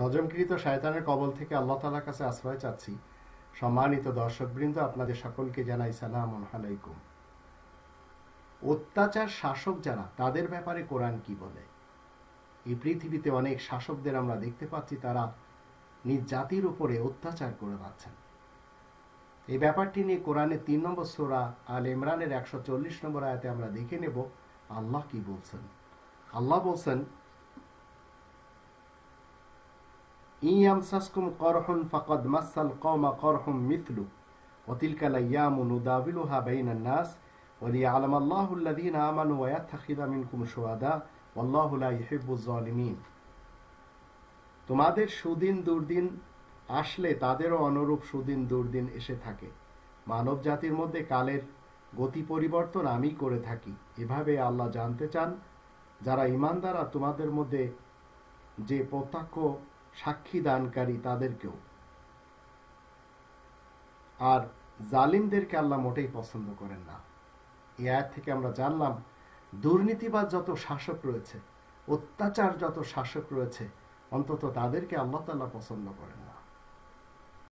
রজমকৃত শায়তানের কবল থেকে আল্লাহ তালার কাছে আশ্রয় চাচ্ছি। সম্মানিত দর্শকবৃন্দ, আপনাদের সকলকে জানাই সালাম আলাইকুম। অত্যাচার শাসক যারা, তাদের ব্যাপারে কোরআন কি বলে? এই পৃথিবীতে অনেক শাসকদের আমরা দেখতে পাচ্ছি, তারা নিজ জাতির উপরে অত্যাচার করে যাচ্ছেন। এই ব্যাপারটি নিয়ে কোরআনের তিন নম্বর সোরা আল ইমরানের একশো চল্লিশ নম্বর আয়াতে আমরা দেখে নেব, আল্লাহ কি বলছেন? আল্লাহ বলছেন ইয়ামসাসকুম করহুন ফাকাদ মাসাল কওমা করহুম মিথলু وتلك الأيام نداولها بين الناس وليعلم الله الذين آمنوا ويتخذ منكم شهداء والله لا يحب الظالمين তোমাদের সুদিন দুর্দিন আসলে তাদেরও অনুরূপ সুদিন দুর্দিন এসে থাকে মানব জাতির মধ্যে কালের গতি পরিবর্তন আমি করে থাকি এভাবে আল্লাহ জানতে চান যারা ইমানদারা তোমাদের মধ্যে যে প্রত্যক্ষ সাক্ষী দানকারী তাদেরকেও। আর জালিমদেরকে আল্লাহ মোটেই পছন্দ করেন না। এ আয় থেকে আমরা জানলাম, দুর্নীতিবাদ যত শাসক রয়েছে, অত্যাচার যত শাসক রয়েছে, অন্তত তাদেরকে আল্লাহ তাল্লাহ পছন্দ করেন না।